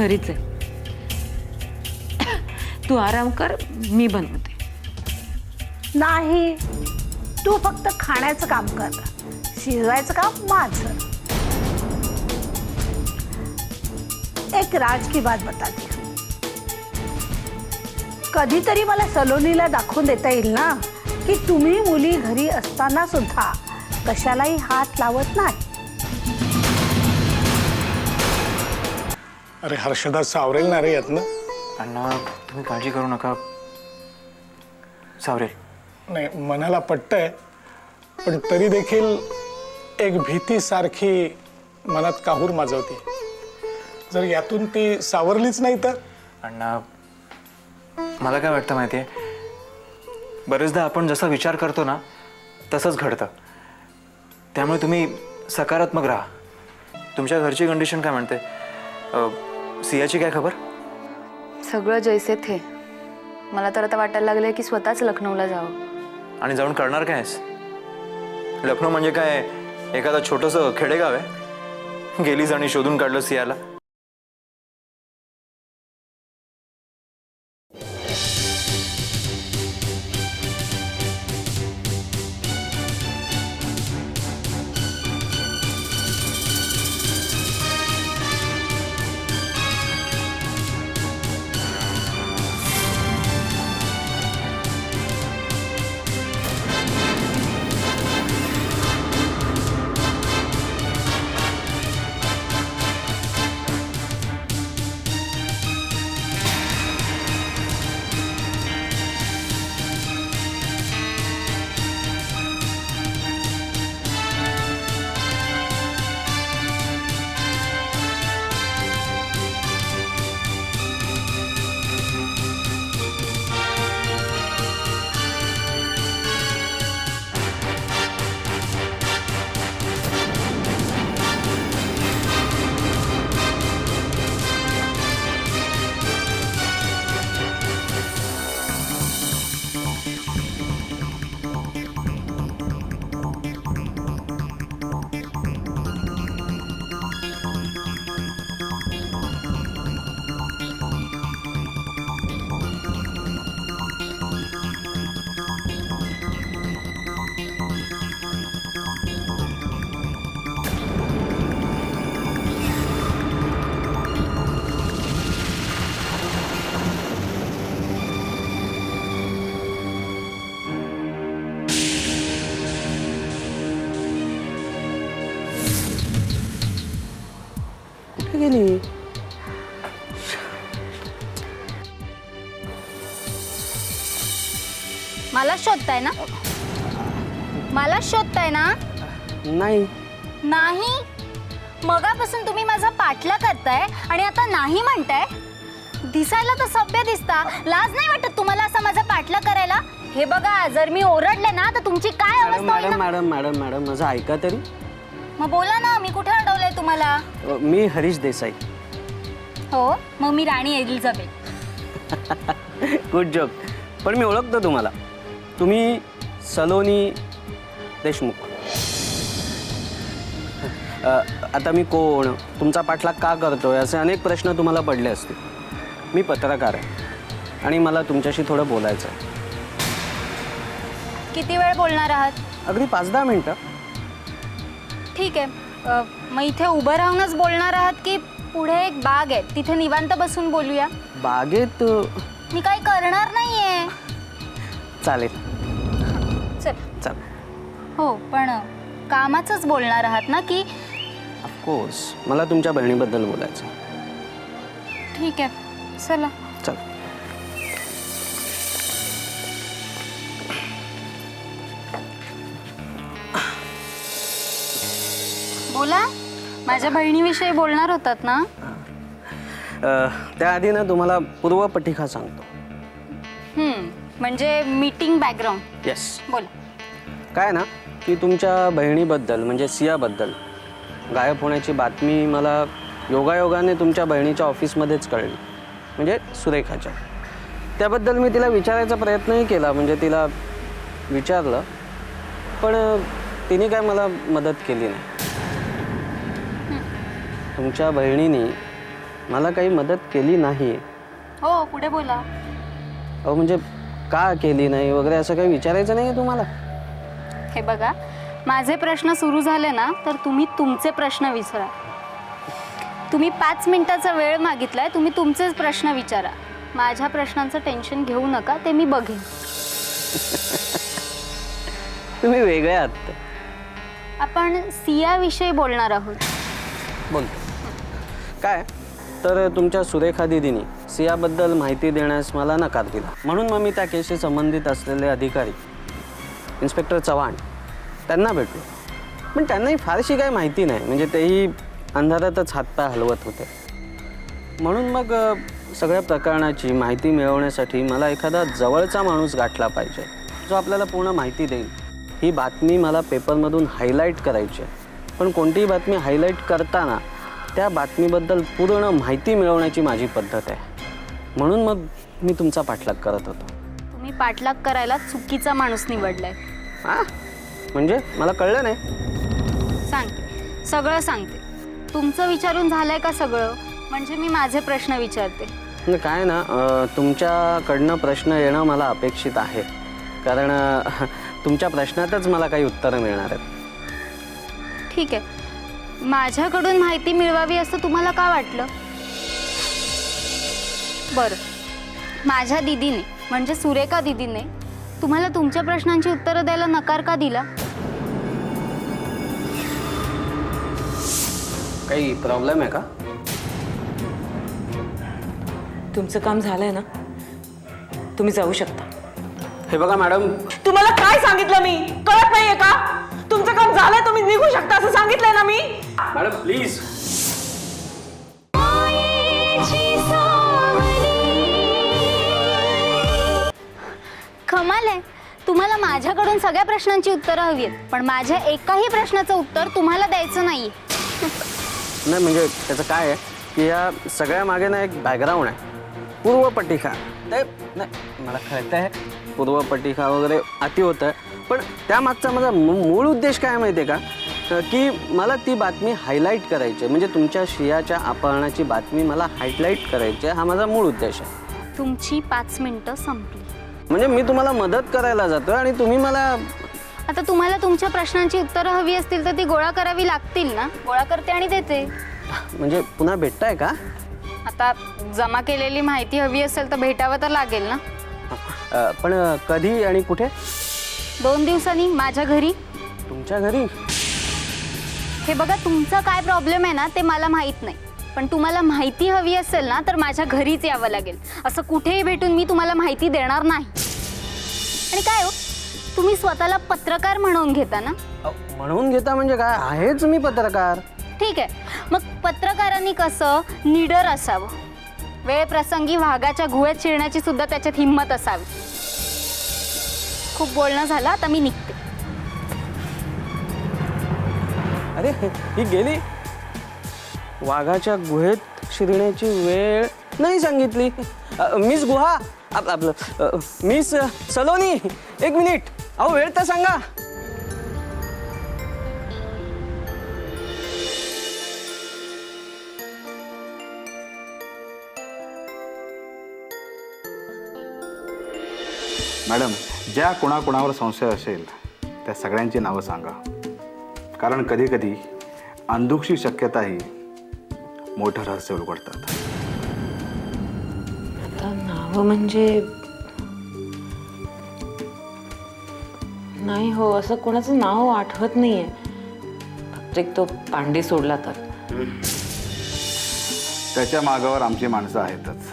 घरीच आहे. तू आराम कर मी बनवते. नाही तू फक्त खाण्याचं काम कर. शिजवायचं काम माझं. एक राज की बात बताते. कधीतरी मला सलोनीला दाखवून देता येईल ना की तुम्ही मुली घरी असताना सुद्धा कशालाही हात लावत नाही. अरे हर्षदा सावरेल ना रे यातनं. अण्णा तुम्ही काळजी करू नका. सावरेल. नाही मनाला पटतंय पण तरी देखील एक भीती सारखी मनात काहूर माजवते. जर यातून ती सावरलीच नाही तर? अण्णा मला काय वाटतं माहिती आहे बरेचदा आपण जसा विचार करतो ना तसंच घडतं. त्यामुळे तुम्ही सकारात्मक राहा. तुमच्या घरची कंडिशन काय म्हणते? अ, सियाची काय खबर? सगळं जैसे थे. मला तर आता वाटायला लागलंय की स्वतःच लखनौला जावं. आणि जाऊन करणार काय आहेस? लखनौ म्हणजे काय एखादं छोटंसं खेडेगाव आहे? गेलीस आणि शोधून काढलं सियाला. मला शोधताय ना? मला शोधताय ना? नाही. नाही? मगापासून तुम्ही माझा पाठला करताय आणि आता नाही म्हणताय? दिसायला तर सभ्य दिसता. लाज नाही वाटत तुम्हाला असा माझा पाठला करायला? हे बघा जर मी ओरडले ना तर तुमची काय मॅडम अवस्था होईल मॅडम ना? मॅडम मॅडम मॅडम माझं ऐका तरी. मग बोला ना मी कुठे अडवलंय तुम्हाला? अ, मी हरीश देसाई. हो मग मी राणी एलिझाबेथ गुड जॉब पण मी ओळखतो तुम्हाला. तुम्ही सलोनी देशमुख. अ, आता मी कोण? तुमचा पाठलाग का करतोय? असे अनेक प्रश्न तुम्हाला पडले असतील. मी पत्रकार आहे. आणि मला तुमच्याशी थोडं बोलायचं आहे. किती वेळ बोलणार आहात? अगदी पाच दहा मिनटं. ठीक आहे. अ, मग इथे उभं राहूनच बोलणार आहात की पुढे एक बाग आहे? तिथे निवांत बसून बोलूया. बागेत अ, मी काही करणार नाहीये. चालेल. चल. हो पण कामाचंच बोलणार आहात ना की? ऑफकोर्स मला तुमच्या बहिणीबद्दल बोलायचं आहे. ठीक आहे. चला. चल. बोला. माझ्या बहिणीविषयी बोलणार होतात ना? अ, त्याआधी ना तुम्हाला पूर्वपटिका सांगतो. हम्म, म्हणजे मीटिंग बॅकग्राऊंड येस बोला. काय ना की तुमच्या बहिणीबद्दल म्हणजे सियाबद्दल गायब होण्याची बातमी मला योगायोगाने तुमच्या बहिणीच्या ऑफिसमध्येच कळली म्हणजे सुरेखाच्या. त्याबद्दल मी तिला विचारायचा प्रयत्नही केला म्हणजे तिला विचारलं पण तिने काय मला मदत केली नाही. तुमच्या बहिणीने मला काही मदत केली नाही. हो पुढे बोला? अहो म्हणजे का केली नाही वगैरे असं काही विचारायचं नाही आहे तुम्हाला? हे बघा माझे प्रश्न सुरू झाले ना तर तुम्ही तुमचे प्रश्न विचारा तुम्ही पाच मिनिटाचा वेळ मागितलाय तुम्ही तुमचेच प्रश्न विचारा. माझ्या प्रश्नांचं टेन्शन घेऊ नका ते मी बघेन. तुम्ही वेगळे आहात. आपण सियाविषयी बोलणार आहोत. बोलतो काय? तर तुमच्या सुरेखा दिदीनी सियाबद्दल माहिती देण्यास मला नकार दिला. म्हणून मग मी त्या केसशी संबंधित असलेले अधिकारी इन्स्पेक्टर चव्हाण त्यांना भेटलो. पण त्यांनाही फारशी काही माहिती नाही. म्हणजे तेही अंधारातच हातपाय हलवत होते. म्हणून मग सगळ्या प्रकरणाची माहिती मिळवण्यासाठी मला एखादा जवळचा माणूस गाठला पाहिजे जो आपल्याला पूर्ण माहिती देईल. ही बातमी मला पेपरमधून हायलाईट करायची आहे. पण कोणतीही बातमी हायलाईट करताना त्या बातमीबद्दल पूर्ण माहिती मिळवण्याची माझी पद्धत आहे. म्हणून मग मी तुमचा पाठलाग करत होतो. तुम्ही पाठलाग करायला चुकीचा माणूस निवडलाय. हां? म्हणजे? मला कळलं नाही. सांगते. सगळं सांगते. तुमचं विचारून झालंय का सगळं? म्हणजे मी माझे प्रश्न विचारते. म्हणजे काय ना अं, तुमच्याकडनं प्रश्न येणं मला अपेक्षित आहे. कारण अं, तुमच्या प्रश्नातच मला काही उत्तरं मिळणार आहेत. ठीक आहे. माझ्याकडून माहिती मिळवावी असं तुम्हाला का वाटलं? बरं. माझ्या दिदीने म्हणजे सुरेखा दिदीने तुम्हाला तुमच्या प्रश्नांची उत्तरं द्यायला नकार का दिला? काही प्रॉब्लेम आहे का? तुमचं काम झालंय ना? तुम्ही जाऊ शकता. हे बघा मॅडम. तुम्हाला काय सांगितलं मी? कळत नाहीये का? तुमचं काम झालंय तुम्ही निघू शकता असं सांगितलंय ना मी? मॅडम प्लीज कमाल आहे. तुम्हाला माझ्याकडून सगळ्या प्रश्नांची उत्तरं हवी आहेत. पण माझ्या एकाही प्रश्नाचं उत्तर तुम्हाला द्यायचं नाही नाही म्हणजे त्याचं काय आहे की या सगळ्या मागे ना एक बॅकग्राऊंड आहे. पूर्वपटिका ते नाही मला कळतं आहे पूर्वपटिका वगैरे अति होतं. आहे पण त्यामागचा माझा मू- मूळ उद्देश काय माहिती आहे का? अं, की मला ती बातमी हायलाईट करायची आहे. म्हणजे तुमच्या शियाच्या अपहरणाची बातमी मला हायलाईट करायची आहे, हा माझा मूळ उद्देश आहे. तुमची पाच मिनिटं संपली. म्हणजे मी तुम्हाला मदत करायला जातोय आणि तुम्ही मला आता तुम्हाला तुमच्या प्रश्नांची उत्तरं हवी असतील तर ती गोळा करावी लागतील ना? गोळा करते आणि देते. म्हणजे पुन्हा भेटताय का? आता जमा केलेली माहिती हवी असेल तर भेटावं तर लागेल ना? अं, पण अं, कधी आणि कुठे? दोन दिवसांनी माझ्या घरी. तुमच्या घरी? हे बघा तुमचा काय प्रॉब्लेम आहे ना ते मला माहीत नाही. पण तुम्हाला माहिती हवी असेल ना तर माझ्या घरीच यावं लागेल. असं कुठेही भेटून मी तुम्हाला माहिती देणार नाही. आणि काय हो? तुम्ही स्वतःला पत्रकार म्हणून घेता ना? म्हणून घेता म्हणजे काय? आहेच मी पत्रकार. ठीक आहे. मग पत्रकारांनी कसं? निडर असावं. वेळ प्रसंगी वाघाच्या गुहेत शिरण्याची सुद्धा त्याच्यात हिंमत असावी. खूप बोलणं झालं आता मी निघते. अरे ही गेली? वाघाच्या गुहेत शिरण्याची वेळ नाही सांगितली. मिस गुहा आपलं आपलं मिस सलोनी एक मिनिट. अहो वेळ तर सांगा. मॅडम ज्या कुणाकुणावर संशय असेल त्या सगळ्यांची नावं सांगा. कारण कधीकधी अंधुकशी शक्यताही मोठं रहस्य उलगडतात. आता नावं म्हणजे नाही हो असं कोणाचं नाव आठवत नाहीये. फक्त एक तो पांडे सोडला तर. त्याच्या मागावर आमची माणसं आहेतच.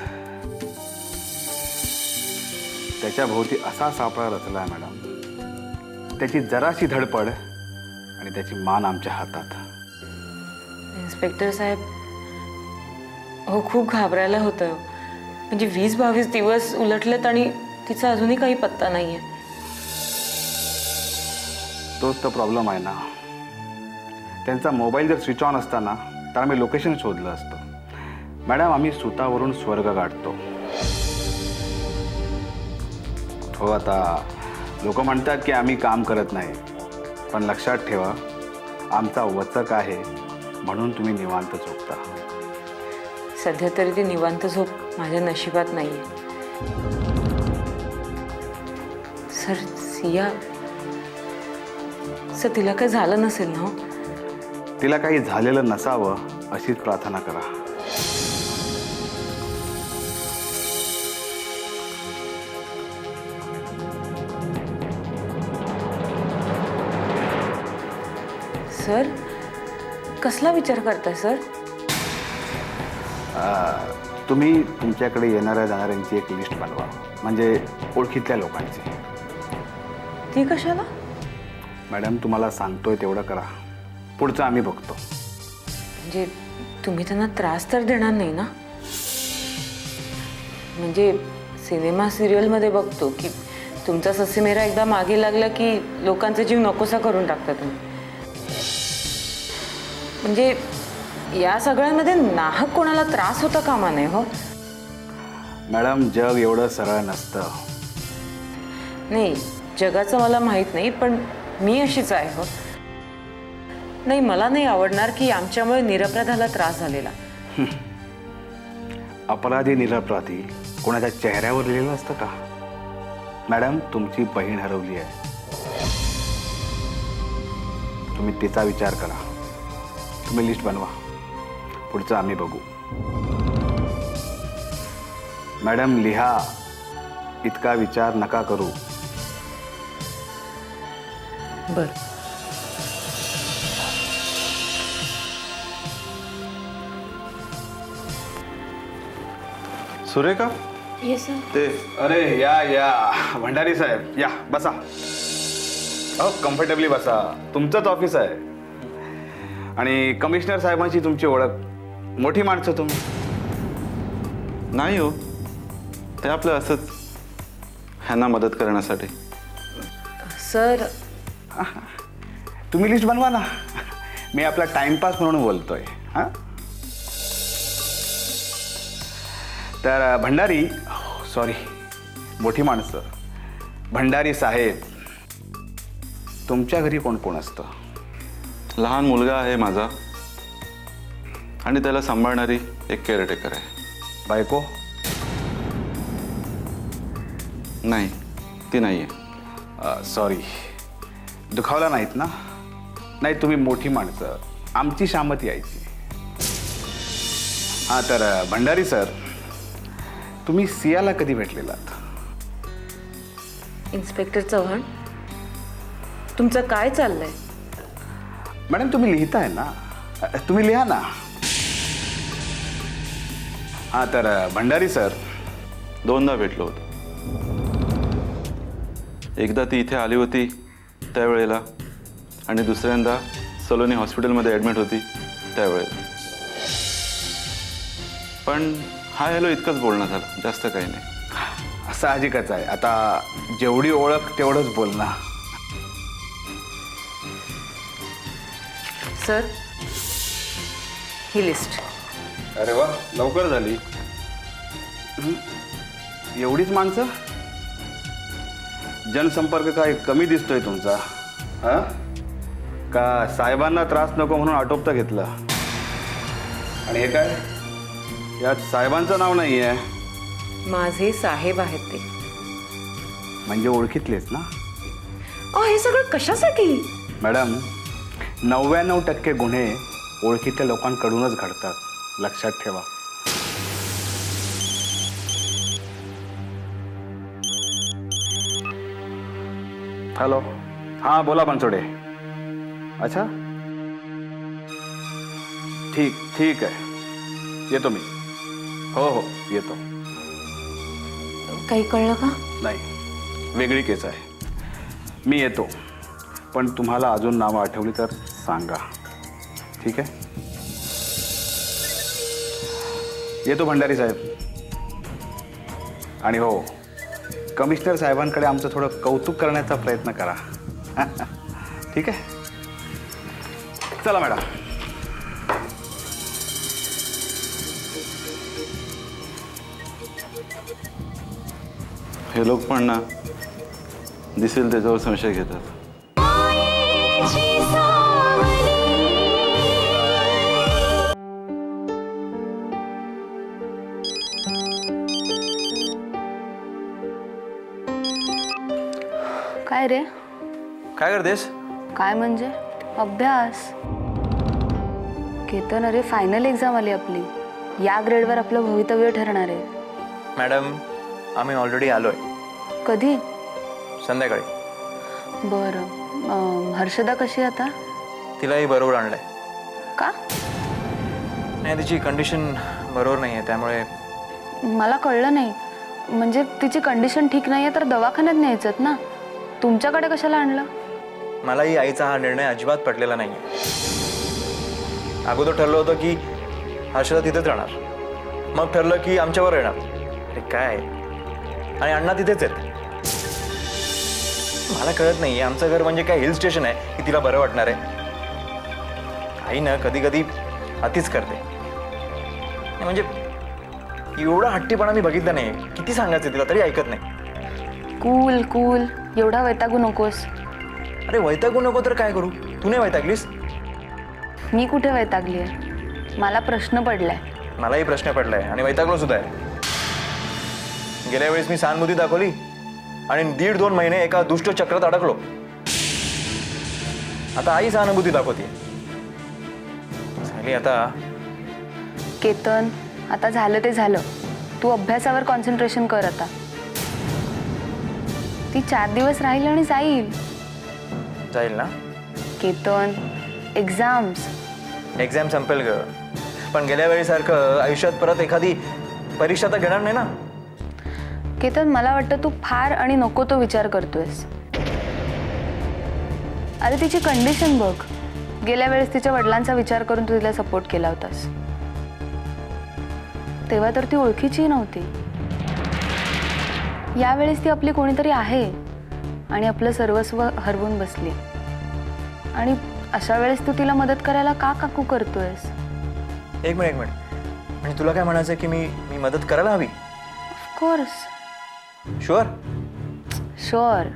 त्याच्या भोवती असा सापळा रचला आहे मॅडम. त्याची जराशी धडपड आणि त्याची मान आमच्या हातात. इन्स्पेक्टर साहेब हो खूप घाबरायला होतं. म्हणजे वीस बावीस दिवस उलटलेत आणि तिचा अजूनही काही पत्ता नाही आहे तोच तर प्रॉब्लेम आहे ना. त्यांचा मोबाईल जर स्विच ऑन असताना तर आम्ही लोकेशन शोधलं असतं. मॅडम आम्ही सुतावरून स्वर्ग गाठतो हो आता लोक म्हणतात की आम्ही काम करत नाही. पण लक्षात ठेवा आमचा वचक आहे म्हणून तुम्ही निवांत झोपता. सध्या तरी ती निवांत झोप माझ्या नशिबात नाहीये. सर सिया सर तिला काही झालं नसेल ना हो? तिला काही झालेलं नसावं अशीच प्रार्थना करा. सर कसला विचार करताय सर? तुम्ही तुमच्याकडे येणाऱ्या जाणाऱ्यांची एक लिस्ट बनवा. म्हणजे ओळखीतल्या लोकांची. ती कशाला? मॅडम तुम्हाला सांगतोय तेवढं करा. पुढचं आम्ही बघतो. म्हणजे तुम्ही त्यांना त्रास तर देणार नाही ना? म्हणजे सिनेमा सिरियलमध्ये बघतो की तुमचा ससीमेरा एकदा मागे लागला की लोकांचा जीव नकोसा करून टाकता तुम्ही. म्हणजे या सगळ्यांमध्ये नाहक कोणाला त्रास होता कामा नये हो? मॅडम जग एवढं सरळ नसतं. नाही जगाचं मला माहीत नाही पण मी अशीच आहे हो. नाही मला नाही आवडणार की आमच्यामुळे निरपराधाला त्रास झालेला. अपराधी निरपराधी कोणाच्या चेहऱ्यावर लिहिलेलं असतं का? मॅडम तुमची बहीण हरवली आहे. तुम्ही तिचा विचार करा. तुम्ही लिस्ट बनवा. पुढचं आम्ही बघू. मॅडम लिहा. इतका विचार नका करू. बरं. सुरेखा? येस सर ते अरे या या. भंडारी साहेब या बसा. अहो कम्फर्टेबली बसा. तुमचंच ऑफिस आहे. आणि कमिशनर साहेबांची तुमची ओळख मोठी माणसं तुम्ही. नाही हो. ते आपलं असंच. ह्यांना मदत करण्यासाठी. सर. तुम्ही लिस्ट बनवा ना. मी आपला टाइमपास म्हणून बोलतोय. हां? तर भंडारी सॉरी मोठी माणसं. भंडारी साहेब तुमच्या घरी कोण कोण असतं? लहान मुलगा आहे माझा. आणि त्याला सांभाळणारी एक केअरटेकर आहे. बायको? नाही ती नाही आहे सॉरी दुखावला नाहीत ना? नाही तुम्ही मोठी माणसं. आमची शामत यायची. हां तर अ, भंडारी सर तुम्ही सियाला कधी भेटलेलात? इन्स्पेक्टर चव्हाण तुमचं काय चाललंय? मॅडम तुम्ही लिहिताय ना? तुम्ही लिहा ना. हां तर भंडारी सर दोनदा भेटलो होतो. एकदा ती इथे आली होती त्यावेळेला आणि दुसऱ्यांदा सलोनी हॉस्पिटलमध्ये ॲडमिट होती त्यावेळेला. पण हाय हॅलो इतकंच बोलणं झालं जास्त काही नाही. साहजिकच आहे. आता जेवढी ओळख तेवढंच बोलणं. सर ही लिस्ट. अरे वा लवकर झाली. एवढीच माणसं? जनसंपर्क काय कमी दिसतोय तुमचा? हा? का साहेबांना त्रास नको म्हणून आटोपता घेतला? आणि हे काय? यात साहेबांचं नाव नाही आहे माझे साहेब आहेत ते. म्हणजे ओळखीतलेच ना? हे सगळं कशासाठी? मॅडम नव्याण्णव टक्के गुन्हे ओळखीतल्या लोकांकडूनच घडतात. लक्षात ठेवा. हॅलो हां बोला बनसोडे. अच्छा? ठीक ठीक आहे. येतो मी. हो हो येतो. काही कळलं का? नाही. वेगळी केस आहे. मी येतो. पण तुम्हाला अजून नावं आठवली तर सांगा. ठीक आहे? येतो भंडारी साहेब. आणि हो कमिशनर साहेबांकडे आमचं थोडं कौतुक करण्याचा प्रयत्न करा. ठीक आहे? चला मॅडम. हे लोक पण ना दिसेल त्याच्यावर संशय घेतात. काय रे? काय करतेस? काय म्हणजे? अभ्यास. केतन अरे फायनल एक्झाम आली आपली. या ग्रेडवर आपलं भवितव्य ठरणार आहे. मॅडम आम्ही ऑलरेडी आलो आहे कधी? संध्याकाळी. बरं. अं, हर्षदा कशी आहे आता? तिलाही बरोबर आणलंय. का? नाही तिची कंडिशन बरोबर नाही आहे त्यामुळे मला कळलं नाही. म्हणजे तिची कंडिशन ठीक नाही आहे तर दवाखान्यात न्यायचं ना? तुमच्याकडे कशाला आणलं? मलाही आईचा हा निर्णय अजिबात पटलेला नाही अगोदर ठरलं होतं की हर्षदा तिथेच राहणार. मग ठरलं की आमच्यावर येणार. अरे काय? आणि अण्णा तिथेच आहेत. मला कळत नाही आमचं घर म्हणजे काय? हिल स्टेशन आहे. की तिला बरं वाटणार आहे? आई ना कधी कधी अतिच करते. म्हणजे एवढा हट्टीपणा मी बघितला नाही किती सांगायचं तिला तरी ऐकत नाही. Cool cool. एवढा वैतागू नकोस. अरे वैतागू नको तर काय करू? तू नाही वैतागलीस? मी कुठे वैतागली आहे मला प्रश्न पडलाय. मलाही प्रश्न पडलाय आणि वैतागलो सुद्धा आहे गेल्या वेळेस मी सहानुभूती दाखवली आणि दीड दोन महिने एका दुष्ट चक्रात अडकलो. आता आई सहानुभूती दाखवते झाली आता. केतन आता झालं ते झालं. तू अभ्यासावर कॉन्सन्ट्रेशन कर आता. ती चार दिवस राहील आणि जाईल. जाईल ना? केतन एक्झाम्स एक्झाम संपेल ग. पण गेल्या वेळेसारखं आयुष्यात परत एखादी परीक्षा तर घेणार नाही ना? केतन मला वाटतं तू फार आणि नको तो विचार करतोयस. अरे तिची कंडिशन बघ. गेल्या वेळेस तिच्या वडिलांचा विचार करून तू तिला सपोर्ट केला होतास. तेव्हा तर ती ओळखीची नव्हती. यावेळेस ती आपली कोणीतरी आहे आणि आपलं सर्वस्व हरवून बसली. आणि अशा वेळेस तू तिला मदत करायला का काकू करतोयस? एक मिनिट एक मिनिट. म्हणजे तुला काय म्हणायचं की मी मी मदत करायला हवी? ऑफकोर्स शुअर शुअर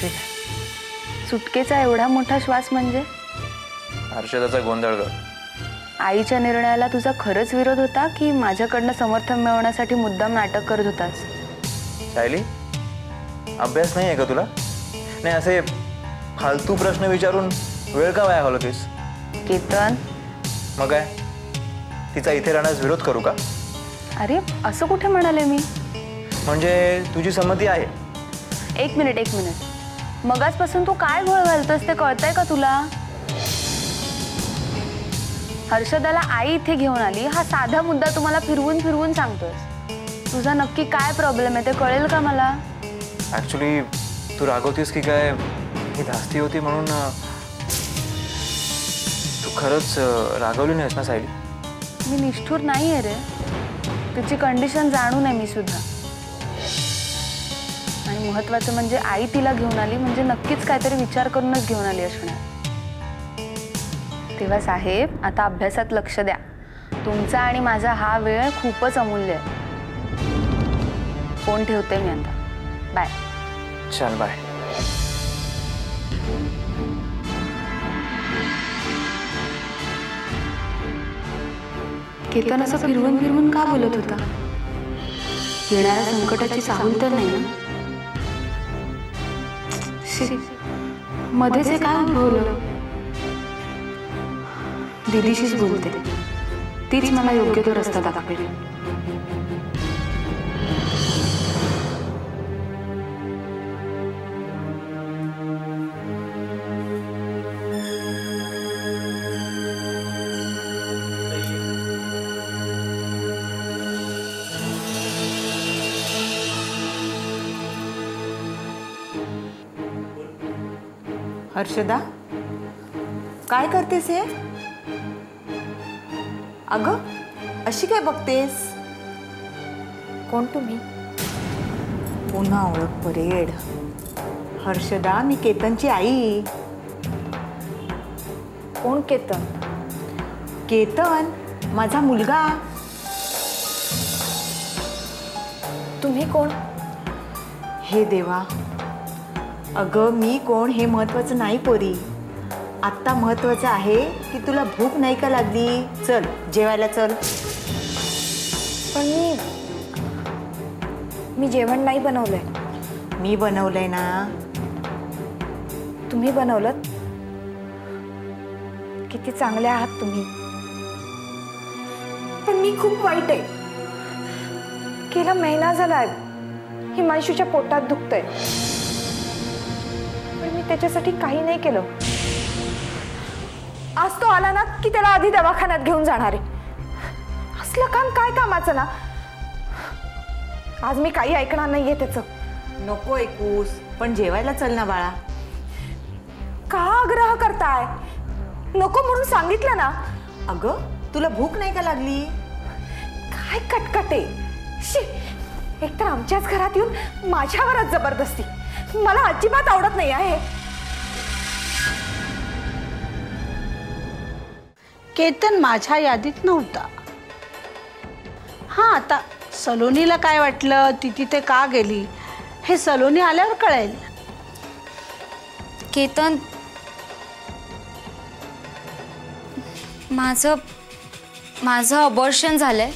ठीक आहे. सुटकेचा एवढा मोठा श्वास म्हणजे? हर्षदाचा गोंधळ ग. आईच्या निर्णयाला तुझा खरंच विरोध होता की माझ्याकडनं समर्थन मिळवण्यासाठी मुद्दाम नाटक करत होतास? सायली अभ्यास नाही आहे का तुला? नाही असे फालतू प्रश्न विचारून वेळ का वाया घालवतेस? केतन? मग काय? तिचा इथे राहण्यास विरोध करू का? अरे असं कुठे म्हणाले मी? म्हणजे तुझी संमती आहे. एक मिनिट एक मिनिट. मगाचपासून तू काय घोळ घालतोस ते कळतंय का तुला? हर्षदाला आई इथे घेऊन आली. हा साधा मुद्दा तुम्हाला फिरवून फिरवून सांगतोस तुझा नक्की काय प्रॉब्लेम आहे ते कळेल का मला? ॲक्च्युली तू रागवतीस की काय? ही धास्ती होती म्हणून तू खरंच रागवली नाहीस ना सायली? मी निष्ठूर नाही आहे रे. तिची कंडिशन जाणून आहे मी सुद्धा. आणि महत्वाचं म्हणजे आई तिला घेऊन आली म्हणजे नक्कीच काहीतरी विचार करूनच घेऊन आली असणार तेव्हा साहेब आता अभ्यासात लक्ष द्या. तुमचा आणि माझा हा वेळ खूपच अमूल्य आहे. फोन ठेवते मी आता. बाय. चल बाय. केतन असं फिरवून फिरवून का बोलत होता? येणाऱ्या संकटाची चाहूल तर नाही ना? शी, मध्येच हे काय उद्भवलं? दिदीशीच बोलते. तीच मला योग्य तो रस्ता दाखवेल. हर्षदा काय करतेस हे? अगं अशी काय बघतेस? कोण तुम्ही? पुन्हा ओळख परेड. हर्षदा मी केतनची आई. कोण केतन? केतन माझा मुलगा. तुम्ही कोण? हे देवा. अगं मी कोण हे महत्वाचं नाही पोरी. आत्ता महत्वाचं आहे की तुला भूक नाही का लागली? चल जेवायला चल. पण मी मी जेवण नाही बनवलंय. मी बनवलंय ना. तुम्ही बनवलं किती चांगले आहात तुम्ही. पण मी खूप वाईट आहे. गेला महिना झालाय. हिमांशूच्या पोटात दुखतंय. पण मी त्याच्यासाठी काही नाही केलं. आज तो आला ना की त्याला आधी दवाखान्यात घेऊन जाणार आहे. असलं काम काय कामाचं ना? आज मी काही ऐकणार नाहीये त्याचं. नको ऐकूस पण जेवायला चल ना बाळा. का आग्रह करताय? नको म्हणून सांगितलं ना. अगं तुला भूक नाही का लागली? काय कटकटे? शी एकतर आमच्याच घरात येऊन माझ्यावरच जबरदस्ती. मला अजिबात आवडत नाही आहे. केतन माझ्या यादीत नव्हता. हां आता सलोनीला काय वाटलं? ती तिथे का गेली? हे सलोनी आल्यावर कळेल. केतन माझं माझं अबॉर्शन झालंय.